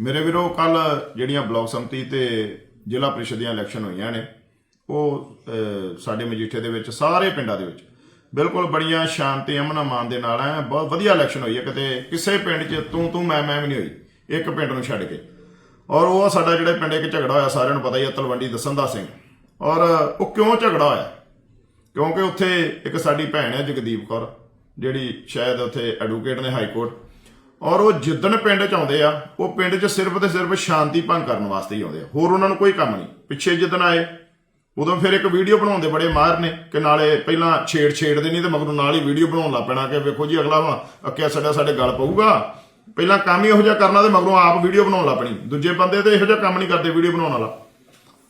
ਮੇਰੇ ਵੀਰੋ ਕੱਲ ਜਿਹੜੀਆਂ ਬਲਾਕ ਸੰਮਤੀ ਤੇ ਜ਼ਿਲ੍ਹਾ ਪ੍ਰੀਸ਼ਦ ਦੀਆਂ ਇਲੈਕਸ਼ਨ ਹੋਈਆਂ ਨੇ, ਉਹ ਸਾਡੇ ਮਜੀਠੇ ਦੇ ਵਿੱਚ, ਸਾਰੇ ਪਿੰਡਾਂ ਦੇ ਵਿੱਚ, ਬਿਲਕੁਲ ਬੜੀਆਂ ਸ਼ਾਂਤੀ, ਅਮਨ ਅਮਾਨ ਦੇ ਨਾਲ ਹੈ ਬਹੁਤ ਵਧੀਆ ਇਲੈਕਸ਼ਨ ਹੋਈ ਹੈ। ਕਿਤੇ ਕਿਸੇ ਪਿੰਡ 'ਚ ਤੂੰ ਤੂੰ, ਮੈਂ ਮੈਂ ਵੀ ਨਹੀਂ ਹੋਈ, ਇੱਕ ਪਿੰਡ ਨੂੰ ਛੱਡ ਕੇ। ਔਰ ਉਹ ਸਾਡਾ ਜਿਹੜੇ ਪਿੰਡ, ਇੱਕ ਝਗੜਾ ਹੋਇਆ, ਸਾਰਿਆਂ ਨੂੰ ਪਤਾ ਹੀ ਹੈ, ਤਲਵੰਡੀ ਦਸੰਦਾ ਸਿੰਘ। ਔਰ ਉਹ ਕਿਉਂ ਝਗੜਾ ਹੋਇਆ? ਕਿਉਂਕਿ ਉੱਥੇ ਇੱਕ ਸਾਡੀ ਭੈਣ ਹੈ, ਜਗਦੀਪ ਕੌਰ, ਜਿਹੜੀ ਸ਼ਾਇਦ ਉੱਥੇ ਐਡਵੋਕੇਟ ਨੇ ਹਾਈ ਕੋਰਟ। ਔਰ ਉਹ ਜਿੱਦਣ ਪਿੰਡ ਚ ਆਉਂਦੇ ਆ, ਉਹ ਪਿੰਡ 'ਚ ਸਿਰਫ ਤੇ ਸਿਰਫ ਸ਼ਾਂਤੀ ਭੰਗ ਕਰਨ ਵਾਸਤੇ ਹੀ ਆਉਂਦੇ ਆ। ਹੋਰ ਉਹਨਾਂ ਨੂੰ ਕੋਈ ਕੰਮ ਨਹੀਂ। ਪਿੱਛੇ ਜਿੱਦਣ ਆਏ, ਉਦੋਂ ਫਿਰ ਇੱਕ ਵੀਡੀਓ ਬਣਾਉਂਦੇ ਬੜੇ ਮਾਹਰ ਨੇ ਕਿ ਨਾਲੇ ਪਹਿਲਾਂ ਛੇੜ ਛੇੜਦੇ ਨਹੀਂ ਤੇ ਮਗਰੋਂ ਨਾਲ ਹੀ ਵੀਡੀਓ ਬਣਾਉਣ ਲੱਗ ਪੈਣਾ ਕਿ ਵੇਖੋ ਜੀ, ਅਗਲਾ ਹੁਣ ਅੱਕਿਆ ਸਾਡਾ ਸਾਡੇ ਗਲ ਪਊਗਾ। ਪਹਿਲਾਂ ਕੰਮ ਹੀ ਇਹੋ ਜਿਹਾ ਕਰਨਾ ਤੇ ਮਗਰੋਂ ਆਪ ਵੀਡੀਓ ਬਣਾਉਣ ਲੱਗ ਪੈਣੀ। ਦੂਜੇ ਬੰਦੇ ਤੇ ਇਹੋ ਜਿਹਾ ਕੰਮ ਨਹੀਂ ਕਰਦੇ ਵੀਡੀਓ ਬਣਾਉਣ ਵਾਲਾ।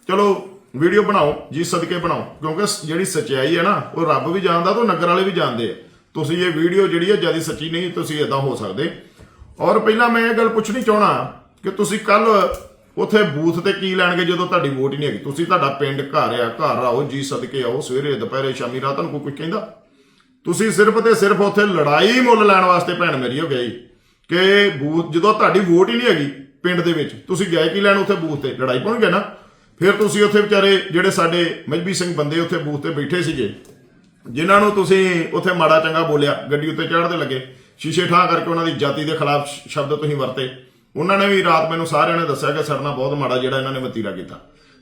ਚਲੋ, ਵੀਡੀਓ ਬਣਾਓ, ਜੀ ਸਦਕੇ ਬਣਾਓ, ਕਿਉਂਕਿ ਜਿਹੜੀ ਸੱਚਾਈ ਹੈ ਨਾ, ਉਹ ਰੱਬ ਵੀ ਜਾਣਦਾ ਤੇ ਉਹ ਨਗਰ ਵਾਲੇ ਵੀ ਜਾਣਦੇ ਆ। ਤੁਸੀਂ ਇਹ ਵੀਡੀਓ ਜਿਹੜੀ ਹੈ ਜ਼ਿਆਦਾ ਸੱਚੀ ਨਹੀਂ, ਤੁਸੀਂ ਇਦਾਂ ਹੋ ਸਕਦੇ। ਔਰ ਪਹਿਲਾਂ ਮੈਂ ਇਹ ਗੱਲ ਪੁੱਛਣੀ ਚਾਹਣਾ ਕਿ ਤੁਸੀਂ ਕੱਲ ਉਥੇ ਬੂਥ ਤੇ ਕੀ ਲੈਣਗੇ ਜਦੋਂ ਤੁਹਾਡੀ ਵੋਟ ਹੀ ਨਹੀਂ ਹੈਗੀ? ਤੁਸੀਂ ਤੁਹਾਡਾ ਪਿੰਡ ਘਰ ਆ, ਘਰ ਆਓ, ਜੀ ਸਦਕੇ ਆਓ, ਸਵੇਰੇ, ਦੁਪਹਿਰੇ, ਸ਼ਾਮੀ, ਰਾਤ ਨੂੰ ਕੋਈ ਕੋਈ ਕਹਿੰਦਾ? ਤੁਸੀਂ ਸਿਰਫ ਤੇ ਸਿਰਫ ਉੱਥੇ ਲੜਾਈ ਮੁੱਲ ਲੈਣ ਵਾਸਤੇ ਭੈਣ ਮੇਰੀ ਹੋ ਗਈ ਕਿ ਬੂਥ ਜਦੋਂ ਤੁਹਾਡੀ ਵੋਟ ਹੀ ਨਹੀਂ ਹੈਗੀ ਪਿੰਡ ਦੇ ਵਿੱਚ, ਤੁਸੀਂ ਗਏ ਕੀ ਲੈਣ ਉੱਥੇ ਬੂਥ ਤੇ? ਲੜਾਈ ਪਹੁੰਚ ਪਾਉਣਗੇ ਨਾ? ਫਿਰ ਤੁਸੀਂ ਉੱਥੇ ਵਿਚਾਰੇ ਜਿਹੜੇ ਸਾਡੇ ਮਜਬੀ ਸਿੰਘ ਬੰਦੇ ਉੱਥੇ ਬੂਥ ਤੇ ਬੈਠੇ ਸੀਗੇ, ਜਿਨ੍ਹਾਂ ਨੂੰ ਤੁਸੀਂ ਉੱਥੇ ਮਾੜਾ ਚੰਗਾ ਬੋਲਿਆ, ਗੱਡੀ ਉੱਤੇ ਚੜ੍ਹਦੇ ਲੱਗੇ। ਸ਼ੀਸ਼ੇ ਠਾਹ ਕਰਕੇ ਉਹਨਾਂ ਦੀ ਜਾਤੀ ਦੇ ਖਿਲਾਫ ਸ਼ਬਦ ਤੁਸੀਂ ਵਰਤੇ। ਉਹਨਾਂ ਨੇ ਵੀ ਰਾਤ ਮੈਨੂੰ ਸਾਰਿਆਂ ਨੇ ਦੱਸਿਆ ਕਿ ਸਰਨਾ ਬਹੁਤ ਮਾੜਾ ਜਿਹੜਾ ਇਹਨਾਂ ਨੇ ਵਤੀਰਾ ਕੀਤਾ।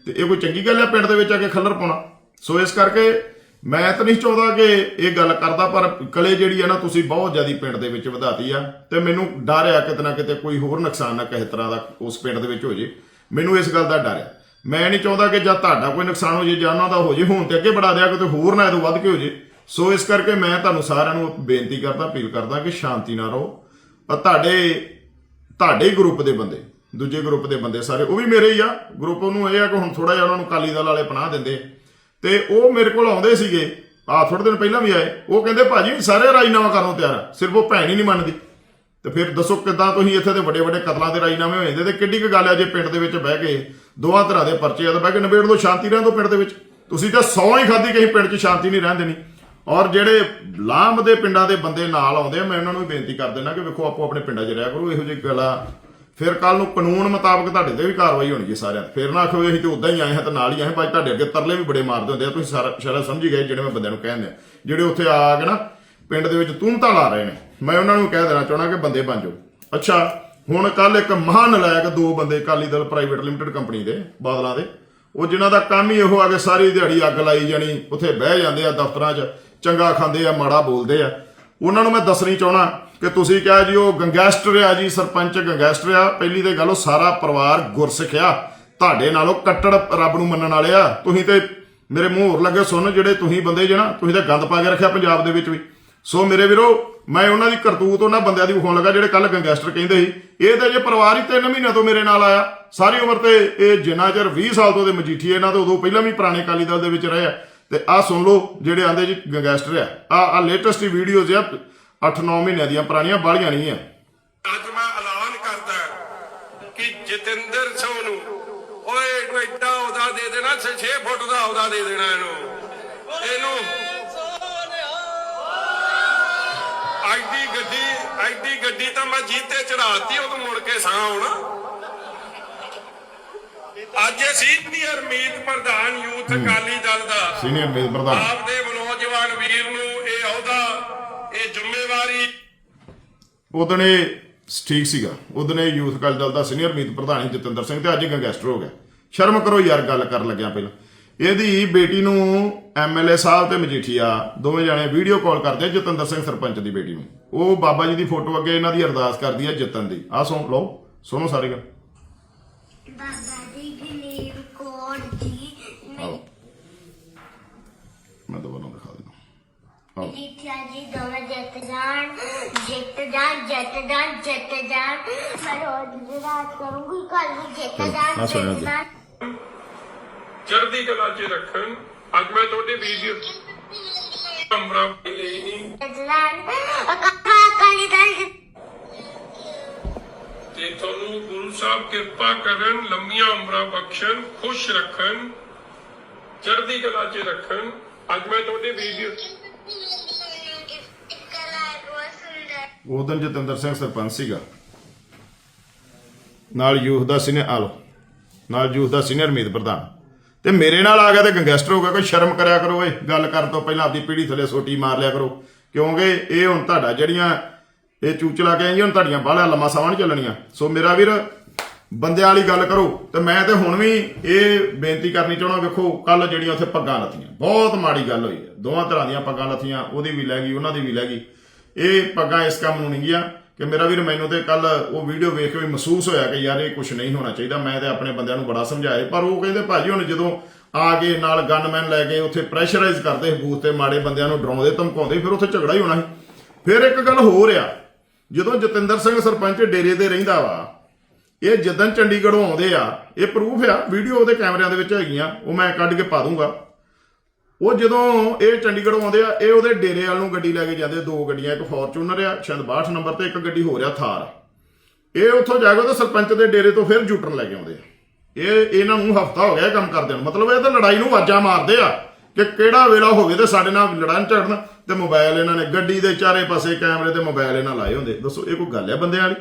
ਤੇ ਇਹ ਕੋਈ ਚੰਗੀ ਗੱਲ ਹੈ ਪਿੰਡ ਦੇ ਵਿੱਚ ਆ ਕੇ ਖੱਲਰ ਪਾਉਣਾ? ਸੋ ਇਸ ਕਰਕੇ ਮੈਂ ਤਾਂ ਨਹੀਂ ਚਾਹੁੰਦਾ ਕਿ ਇਹ ਗੱਲ ਕਰਦਾ, ਪਰ ਕਲੇ ਜਿਹੜੀ ਹੈ ਨਾ ਤੁਸੀਂ ਬਹੁਤ ਜ਼ਿਆਦੀ ਪਿੰਡ ਦੇ ਵਿੱਚ ਵਧਾਤੀ ਆ। ਤੇ ਮੈਨੂੰ ਡਰ ਆ ਕਿਤੇ ਨਾ ਕਿਤੇ ਕੋਈ ਹੋਰ ਨੁਕਸਾਨ ਨਾ ਕਿਸੇ ਤਰ੍ਹਾਂ ਦਾ ਉਸ ਪਿੰਡ ਦੇ ਵਿੱਚ ਹੋ ਜੇ। ਮੈਨੂੰ ਇਸ ਗੱਲ ਦਾ ਡਰ ਆ। ਮੈਂ ਨਹੀਂ ਚਾਹੁੰਦਾ ਕਿ ਜਾਂ ਤੁਹਾਡਾ ਕੋਈ ਨੁਕਸਾਨ ਹੋ ਜੇ ਜਾਂ ਉਹਨਾਂ ਦਾ ਹੋ ਜੇ, ਹੁਣ ਤੇ ਅੱਗੇ ਬੜਾ ਦਿਆ, ਕਿਤੇ ਹੋਰ ਨਾ ਇਹ ਤੋਂ ਵੱਧ ਕੇ ਹੋ ਜੇ। ਸੋ ਇਸ ਕਰਕੇ ਮੈਂ ਤੁਹਾਨੂੰ ਸਾਰਿਆਂ ਨੂੰ ਬੇਨਤੀ ਕਰਦਾ, ਅਪੀਲ ਕਰਦਾ ਕਿ ਸ਼ਾਂਤੀ ਨਾਲ ਰਹੋ। ਪਰ ਤੁਹਾਡੇ ਤੁਹਾਡੇ ਗਰੁੱਪ ਦੇ ਬੰਦੇ, ਦੂਜੇ ਗਰੁੱਪ ਦੇ ਬੰਦੇ ਸਾਰੇ, ਉਹ ਵੀ ਮੇਰੇ ਹੀ ਆ। ਗਰੁੱਪ ਨੂੰ ਇਹ ਆ ਕਿ ਹੁਣ ਥੋੜਾ ਜਿਹਾ ਉਹਨਾਂ ਨੂੰ ਕਾਲੀ ਦਲ ਵਾਲੇ ਪਨਾਹ ਦਿੰਦੇ ਤੇ ਉਹ ਮੇਰੇ ਕੋਲ ਆਉਂਦੇ ਸੀਗੇ ਆ ਥੋੜੇ ਦਿਨ ਪਹਿਲਾਂ ਵੀ ਆਏ। ਉਹ ਕਹਿੰਦੇ, ਭਾਜੀ, ਸਾਰੇ ਰਾਜੀਨਾਮਾ ਕਰਨ ਨੂੰ ਤਿਆਰ ਆ। ਸਿਰਫ ਉਹ ਭੈਣ ਹੀ ਨਹੀਂ ਮੰਨਦੀ। ਤੇ ਫਿਰ ਦੱਸੋ ਕਿੱਦਾਂ ਤੁਸੀਂ ਇੱਥੇ ਦੇ ਵੱਡੇ ਵੱਡੇ ਕਤਲਾਂ ਦੇ ਰਾਜਨਾਮੇ ਹੋ ਜਾਂਦੇ? ਤੇ ਕਿੱਡੀ ਕੁ ਗੱਲ ਹੈ ਜੇ ਪਿੰਡ ਦੇ ਵਿੱਚ ਬਹਿ ਕੇ ਦੋਹਾਂ ਤਰ੍ਹਾਂ ਦੇ ਪਰਚੇ ਆ, ਤਾਂ ਬਹਿ ਕੇ ਨਿਬੇੜ ਦੋ ਸ਼ਾਂਤੀ ਰਹਿਣ ਦੋ ਪਿੰਡ ਦੇ ਵਿੱਚ। ਤੁਸੀਂ ਤਾਂ ਸੌ ਹੀ ਖਾਦੀ ਕਿ ਅਸੀਂ ਪਿੰਡ 'ਚ ਸ਼ਾਂਤੀ ਨਹੀਂ ਰਹਿਣ ਦੇਣੀ। ਔਰ ਜਿਹੜੇ ਲਾਂਭ ਦੇ ਪਿੰਡਾਂ ਦੇ ਬੰਦੇ ਨਾਲ ਆਉਂਦੇ ਆ, ਮੈਂ ਉਹਨਾਂ ਨੂੰ ਵੀ ਬੇਨਤੀ ਕਰ ਦਿੰਦਾ ਕਿ ਵੇਖੋ, ਆਪੋ ਆਪਣੇ ਪਿੰਡਾਂ 'ਚ ਰਹਿਆ ਕਰੋ, ਇਹੋ ਜਿਹੀ ਗੱਲਾਂ ਫਿਰ ਕੱਲ ਨੂੰ ਕਾਨੂੰਨ ਮੁਤਾਬਕ ਤੁਹਾਡੇ ਤੇ ਵੀ ਕਾਰਵਾਈ ਹੋਣੀ ਹੈ ਸਾਰਿਆਂ ਤੇ। ਫਿਰ ਨਾ ਆਖੋ ਅਸੀਂ ਤੇ ਉਦਾਂ ਹੀ ਆਏ ਹਾਂ ਤੇ ਨਾਲ ਹੀ ਆਏ ਭਾਈ ਤੁਹਾਡੇ ਅੱਗੇ ਤਰਲੇ ਵੀ ਬੜੇ ਮਾਰਦੇ ਹੁੰਦੇ ਆ। ਤੁਸੀਂ ਸਾਰਾ ਸ਼ਾਇਦ ਸਮਝ ਗਏ ਜਿਹੜੇ ਮੈਂ ਬੰਦਿਆਂ ਨੂੰ ਕਹਿੰਦੇ ਆ ਜਿਹੜੇ ਉੱਥੇ ਆ ਕੇ ਨਾ ਪਿੰਡ ਦੇ ਵਿੱਚ ਤੂੰ ਲਾ ਰਹੇ ਨੇ, ਮੈਂ ਉਹਨਾਂ ਨੂੰ ਕਹਿ ਦੇਣਾ ਚਾਹਣਾ ਕਿ ਬੰਦੇ ਬਣ ਜਾਓ। ਅੱਛਾ, ਹੁਣ ਕੱਲ ਇੱਕ ਮਹਾਨ ਲਾਇਕ ਦੋ ਬੰਦੇ Akali Dal private limited company ਦੇ, ਬਾਦਲਾਂ ਦੇ। ਉਹ ਜਿਨ੍ਹਾਂ ਦਾ ਕੰਮ ਹੀ ਇਹੋ ਆ ਕੇ ਸਾਰੀ ਦਿਹਾੜੀ ਅੱਗ ਲਾਈ ਜਾਣੀ, ਉੱਥੇ ਬਹਿ ਜਾਂਦੇ ਆ ਦਫ਼ਤਰਾਂ 'ਚ। ਚੰਗਾ ਖਾਂਦੇ ਆ, ਮਾੜਾ ਬੋਲਦੇ ਆ। ਉਹਨਾਂ ਨੂੰ ਮੈਂ ਦੱਸਣੀ ਚਾਹਣਾ ਕਿ ਤੁਸੀਂ ਕਿਹਾ ਜੀ ਉਹ ਗੰਗੈਸਟਰ ਆ ਜੀ, ਸਰਪੰਚ ਗੰਗੈਸਟਰ ਆ। ਪਹਿਲੀ ਤੇ ਗੱਲ ਉਹ ਸਾਰਾ ਪਰਿਵਾਰ ਗੁਰਸਿੱਖਿਆ ਤੁਹਾਡੇ ਨਾਲੋਂ ਕੱਟੜ ਰੱਬ ਨੂੰ ਮੰਨਣ ਵਾਲੇ ਆ। ਤੁਸੀਂ ਤੇ ਮੇਰੇ ਮੂੰਹ ਹੋਰ ਲੱਗੇ ਸੁਣ, ਜਿਹੜੇ ਤੁਸੀਂ ਬੰਦੇ ਜਣਾ ਤੁਸੀਂ ਤਾਂ ਗੰਦ ਪਾ ਕੇ ਰੱਖਿਆ ਪੰਜਾਬ ਦੇ ਵਿੱਚ ਵੀ। ਸੋ ਮੇਰੇ ਵੀਰੋ, ਮੈਂ ਉਹਨਾਂ ਦੀ ਕਰਤੂਤ ਉਹਨਾਂ ਬੰਦਿਆਂ ਦੀ ਵਿਖਾਉਣ ਲੱਗਾ, ਜਿਹੜੇ ਕੱਲ ਗੰਗੈਸਟਰ ਕਹਿੰਦੇ ਸੀ, ਇਹ ਤਾਂ ਜੇ ਪਰਿਵਾਰ ਹੀ 3 ਮਹੀਨਿਆਂ ਤੋਂ ਮੇਰੇ ਨਾਲ ਆਇਆ। ਸਾਰੀ ਉਮਰ ਤੇ ਇਹ ਜਿੰਨਾ ਚਿਰ 20 ਸਾਲ ਤੋਂ ਦੇ ਮਜੀਠੀ ਇਹਨਾਂ ਤੋਂ ਉਦੋਂ ਪਹਿਲਾਂ ਵੀ ਪੁਰਾਣੇ ਕਾਲੀ ਦਲ ਦੇ ਵਿੱਚ ਰਹੇ ਆ। ਤੇ ਆਹ ਸੁਣ ਲਓ ਜਿਹੜੇ ਆਂਦੇ ਜੀ ਗੈਂਗਸਟਰ ਆ। ਆ ਆ ਲੇਟੈਸਟ ਹੀ ਵੀਡੀਓਜ਼ ਆ 8-9 ਮਹੀਨਿਆਂ ਦੀਆਂ, ਪੁਰਾਣੀਆਂ ਬਾਲੀਆਂ ਨਹੀਂ ਆ। ਅੱਜ ਮੈਂ ਐਲਾਨ ਕਰਦਾ ਕਿ ਜਤਿੰਦਰ ਸਿੰਘ ਨੂੰ, ਓਏ, ਇਹਨੂੰ ਐਡਾ ਉਹਦਾ ਦੇ ਦੇਣਾ 6 ਫੁੱਟ ਦਾ ਉਹਦਾ ਦੇ ਦੇਣਾ ਇਹਨੂੰ। ਇਹਨੂੰ ਐਡੀ ਗੱਡੀ ਐਡੀ ਗੱਡੀ ਤਾਂ ਮੈਂ ਜੀਤੇ ਚੜਾਤੀ ਉਹ ਮੁੜ ਕੇ ਸਾਹ ਆਉਣਾ। ਅੱਜ ਸੀਨੀਅਰ ਮੀਤ ਪ੍ਰਧਾਨ ਯੂਥ ਅਕਾਲੀ ਦਲ ਦਾ। ਸੀਨੀਅਰ ਮੇਲ ਪ੍ਰਧਾਨ। ਆਪ ਦੇ ਨੌਜਵਾਨ ਵੀਰ ਨੂੰ ਇਹ ਅਹੁਦਾ ਇਹ ਜ਼ਿੰਮੇਵਾਰੀ। ਉਦੋਂ ਇਹ ਠੀਕ ਸੀਗਾ। ਉਦੋਂ ਇਹ ਯੂਥ ਅਕਾਲੀ ਦਲ ਦਾ ਸੀਨੀਅਰ ਮੀਤ ਪ੍ਰਧਾਨ ਜਤਿੰਦਰ ਸਿੰਘ ਤੇ ਅੱਜ ਗੈਂਗਸਟਰ ਹੋ ਗਿਆ। ਸ਼ਰਮ ਕਰੋ ਯਾਰ ਗੱਲ ਕਰਨ ਲੱਗਿਆ ਪਹਿਲਾਂ। ਇਹਦੀ ਬੇਟੀ ਨੂੰ ਐਮਐਲਏ ਸਾਹਿਬ ਤੇ ਮਜੀਠੀਆ ਦੋਵੇਂ ਜਾਣੇ ਵੀਡੀਓ ਕਾਲ ਕਰਦੇ ਆ ਜਤਿੰਦਰ ਸਿੰਘ ਸਰਪੰਚ ਦੀ ਬੇਟੀ ਨੂੰ। ਉਹ ਬਾਬਾ ਜੀ ਦੀ ਫੋਟੋ ਅੱਗੇ ਇਹਨਾਂ ਦੀ ਅਰਦਾਸ ਕਰਦੀ ਹੈ ਜਿੱਤਣ ਦੀ। ਆਹ ਸੁਣ ਲਓ ਸੁਣੋ ਸਾਰੀ ਗੱਲ। ਬਾਬਾ ਜੀ ਗਲੀਬ ਕੌਰ ਜੀ ਆਓ। ਮੈਂ ਦੁਬਾਰਾ ਦਿਖਾ ਦਿੰਦਾ। ਆਓ। ਜਿੱਤਿਆ ਜੀ ਦੋਵੇਂ ਜਿੱਤ ਜਾਣ ਜਿੱਤ ਜਾਣ ਜਿੱਤ ਜਾਣ ਜਿੱਤ ਜਾਣ। ਮੈਂ ਰੋਜ਼ ਦੀ ਰਾਤ ਕਰੂੰਗੀ ਕੱਲ ਨੂੰ ਜਿੱਤ ਜਾਣ ਜਿੱਤ ਜੀ। ਜਾਣ। ਚੜ੍ਹਦੀ ਕਲਾ 'ਚ ਰੱਖਣ। ਅੱਜ ਮੈਂ ਤੁਹਾਡੇ ਵੀਡੀਓ ਕਮਰਾ ਲਈ ਨਹੀਂ ਜਿੱਤ ਜਾਣ। ਸਾਹਿਬ ਕਿਰਪਾ ਕਰਨ, ਲੰਮੀਆਂ ਉਮਰਾਂ ਬਖਸ਼ਣ, ਖੁਸ਼ ਰੱਖਣ, ਚੜ੍ਹਦੀ ਕਲਾ 'ਚ ਰੱਖਣ। ਅੱਜ ਮੈਂ ਤੁਹਾਡੇ ਵੀਡੀਓ ਇੱਕ ਲਾਇਕ ਜਤਿੰਦਰ ਸਿੰਘ ਸਰਪੰਚ ਸੀਗਾ। ਨਾਲ ਯੂਥ ਦਾ ਸੀਨੀਅਰ ਆਲੋ ਨਾਲ ਯੂਥ ਦਾ ਸੀਨੀਅਰ ਮੀਤ ਪ੍ਰਧਾਨ। ਤੇ ਮੇਰੇ ਨਾਲ ਆ ਗਿਆ ਤੇ ਗੰਗੈਸਟਰ ਹੋ ਗਿਆ, ਕੋਈ ਸ਼ਰਮ ਕਰਿਆ ਕਰੋ ਓਏ। ਗੱਲ ਕਰਨ ਤੋਂ ਪਹਿਲਾਂ ਆਪਦੀ ਪੀੜੀ ਥੱਲੇ ਸੋਟੀ ਮਾਰ ਲਿਆ ਕਰੋ। ਕਿਉਂਕਿ ਇਹ ਹੁਣ ਤੁਹਾਡਾ ਜਿਹੜੀਆਂ ਇਹ ਚੂਚਲਾ ਕੇ ਹੁਣ ਤੁਹਾਡੀਆਂ ਬਾਹਲਾ ਲੰਮਾ ਸਮਾਂ ਨਹੀਂ ਚੱਲਣੀਆਂ। ਸੋ ਮੇਰਾ ਵੀਰ ਬੰਦਿਆਂ ਵਾਲੀ ਗੱਲ ਕਰੋ ਤੇ ਮੈਂ ਤੇ ਹੁਣ ਵੀ ਇਹ ਬੇਨਤੀ ਕਰਨੀ ਚਾਹਣਾ ਵੇਖੋ ਕੱਲ ਜਿਹੜੀਆਂ ਉੱਥੇ ਪੱਗਾਂ ਲੱਥੀਆਂ। ਬਹੁਤ ਮਾੜੀ ਗੱਲ ਹੋਈ ਹੈ। ਦੋਵਾਂ ਤਰ੍ਹਾਂ ਦੀਆਂ ਪੱਗਾਂ ਲੱਥੀਆਂ, ਉਹਦੀ ਵੀ ਲੈ ਗਈ, ਉਹਨਾਂ ਦੀ ਵੀ ਲੈ ਗਈ। ਇਹ ਪੱਗਾਂ ਇਸ ਕੰਮ ਨੂੰ ਨਹੀਂ ਗਿਆ ਕਿ ਮੇਰਾ ਵੀਰ ਮੈਨੂੰ ਤੇ ਕੱਲ ਉਹ ਵੀਡੀਓ ਵੇਖ ਕੇ ਵੀ ਮਹਿਸੂਸ ਹੋਇਆ ਕਿ ਯਾਰ ਇਹ ਕੁਝ ਨਹੀਂ ਹੋਣਾ ਚਾਹੀਦਾ, ਮੈਂ ਤੇ ਆਪਣੇ ਬੰਦਿਆਂ ਨੂੰ ਬੜਾ ਸਮਝਾਇਆ। ਪਰ ਉਹ ਕਹਿੰਦੇ ਭਾਜੀ ਹੁਣ ਜਦੋਂ ਆ ਕੇ ਨਾਲ ਗਨਮੈਨ ਲੈ ਕੇ ਉੱਥੇ ਪ੍ਰੈਸ਼ਰਾਈਜ਼ ਕਰਦੇ ਬੂਥ ਤੇ, ਮਾੜੇ ਬੰਦਿਆਂ ਨੂੰ ਡਰਾਉਂਦੇ, ਧਮਕਾਉਂਦੇ, ਫਿਰ ਉੱਥੇ ਝਗੜਾ ਹੀ ਹੋਣਾ ਸੀ। ਫਿਰ ਇੱਕ ਗੱਲ ਹੋਰ ਆ, ਜਦੋਂ ਜਤਿੰਦਰ ਸਿੰਘ ਸਰਪੰਚ ਡੇਰੇ ਤੇ ਰਹਿੰਦਾ ਵਾ ਇਹ ਜਦੋਂ ਚੰਡੀਗੜ੍ਹੋਂ ਆਉਂਦੇ ਆ, ਇਹ ਪ੍ਰੂਫ ਆ ਵੀਡੀਓ ਉਹਦੇ ਕੈਮਰਿਆਂ ਦੇ ਵਿੱਚ ਹੈਗੀਆਂ, ਉਹ ਮੈਂ ਕੱਢ ਕੇ ਪਾ ਦੂੰਗਾ। ਉਹ ਜਦੋਂ ਇਹ ਚੰਡੀਗੜ੍ਹੋਂ ਆਉਂਦੇ ਆ, ਇਹ ਉਹਦੇ ਡੇਰੇ ਵਾਲ ਨੂੰ ਗੱਡੀ ਲੈ ਕੇ ਜਾਂਦੇ, ਦੋ ਗੱਡੀਆਂ, ਇੱਕ ਫੋਰਚੂਨਰ ਆ, ਸ਼ਾਇਦ 62 ਨੰਬਰ ਤੇ ਇੱਕ ਗੱਡੀ ਹੋ ਰਿਹਾ ਥਾਰ। ਇਹ ਉੱਥੋਂ ਜਾ ਕੇ ਉਹਦੇ ਸਰਪੰਚ ਦੇ ਡੇਰੇ ਤੋਂ ਫਿਰ ਜੂਟਰ ਲੈ ਕੇ ਆਉਂਦੇ ਆ। ਇਹ ਇਹਨਾਂ ਨੂੰ ਹਫਤਾ ਹੋ ਗਿਆ ਕੰਮ ਕਰਦੇ ਨੂੰ। ਮਤਲਬ ਇਹ ਤਾਂ ਲੜਾਈ ਨੂੰ ਵਾਜਾ ਮਾਰਦੇ ਆ ਕਿ ਕਿਹੜਾ ਵੇਲਾ ਹੋਵੇ ਤੇ ਸਾਡੇ ਨਾਲ ਲੜਨ ਝੜਨ ਤੇ ਮੋਬਾਈਲ ਇਹਨਾਂ ਨੇ ਗੱਡੀ ਦੇ ਚਾਰੇ ਪਾਸੇ, ਕੈਮਰੇ ਤੇ ਮੋਬਾਈਲ ਇਹਨਾਂ ਲਾਏ ਹੁੰਦੇ। ਦੱਸੋ, ਇਹ ਕੋਈ ਗੱਲ ਹੈ ਬੰਦਿਆਂ ਵਾਲੀ?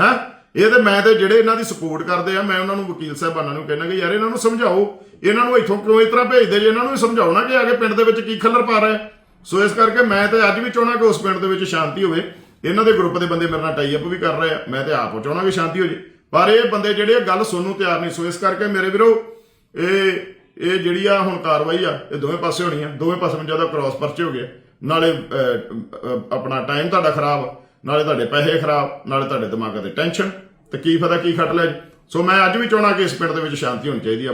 ਹੈ? ਇਹ ਤੇ ਮੈਂ ਤੇ ਜਿਹੜੇ ਇਹਨਾਂ ਦੀ ਸਪੋਰਟ ਕਰਦੇ ਆ, ਮੈਂ ਉਹਨਾਂ ਨੂੰ ਵਕੀਲ ਸਾਹਿਬਾਨਾਂ ਨੂੰ ਕਹਿਣਾ ਕਿ ਯਾਰ ਇਹਨਾਂ ਨੂੰ ਸਮਝਾਓ। ਇਹਨਾਂ ਨੂੰ ਇੱਥੋਂ ਕਿਉਂ ਇਸ ਤਰ੍ਹਾਂ ਭੇਜਦੇ? ਜੇ ਇਹਨਾਂ ਨੂੰ ਵੀ ਸਮਝਾਓ ਨਾ ਕਿ ਆਗੇ ਪਿੰਡ ਦੇ ਵਿੱਚ ਕੀ ਖੱਲਰ ਪਾ ਰਿਹਾ ਸੋ ਇਸ ਕਰਕੇ ਮੈਂ ਤੇ ਅੱਜ ਵੀ ਚਾਹਣਾ ਕਿ ਉਸ ਪਿੰਡ ਦੇ ਵਿੱਚ ਸ਼ਾਂਤੀ ਹੋਵੇ। ਇਹਨਾਂ ਦੇ ਗਰੁੱਪ ਦੇ ਬੰਦੇ ਮੇਰੇ ਨਾਲ ਟਾਈ ਅਪ ਵੀ ਕਰ ਰਹੇ ਆ। ਮੈਂ ਤੇ ਆਪ ਚਾਹਣਾ ਕਿ ਸ਼ਾਂਤੀ ਹੋ ਜੇ। ਪਰ ਇਹ ਬੰਦੇ ਜਿਹੜੇ ਆ, ਗੱਲ ਸੁਣਨ ਨੂੰ ਤਿਆਰ ਨਹੀਂ। ਸੋ ਇਸ ਕਰਕੇ ਮੇਰੇ ਵੀਰੋ, ਇਹ ਇਹ ਜਿਹੜੀ ਆ ਹੁਣ ਕਾਰਵਾਈ ਆ, ਇਹ ਦੋਵੇਂ ਪਾਸੇ ਹੋਣੀ ਆ। ਦੋਵੇਂ ਪਾਸੇ ਨੂੰ ਜ਼ਿਆਦਾ ਕ੍ਰਾਸ ਪਰਚੇ ਹੋ ਗਏ। ਨਾਲੇ ਆਪਣਾ ਟਾਈਮ ਤੁਹਾਡਾ ਖਰਾਬ। ਨਾਲੇ ਤੁਹਾਡੇ ਪੈਸੇ ਖਰਾਬ। ਨਾਲੇ ਤੁਹਾਡੇ ਦਿਮਾਗ ਤੇ ਟੈਨਸ਼ਨ ਤੇ ਕੀ ਫਾਇਦਾ, ਕੀ ਖੱਟ ਲਿਆ ਸੋ ਮੈਂ ਅੱਜ ਵੀ ਚਾਹਣਾ ਕਿ ਇਸ ਪਿੰਡ ਦੇ ਵਿੱਚ ਸ਼ਾਂਤੀ ਹੋਣੀ ਚਾਹੀਦੀ ਆ।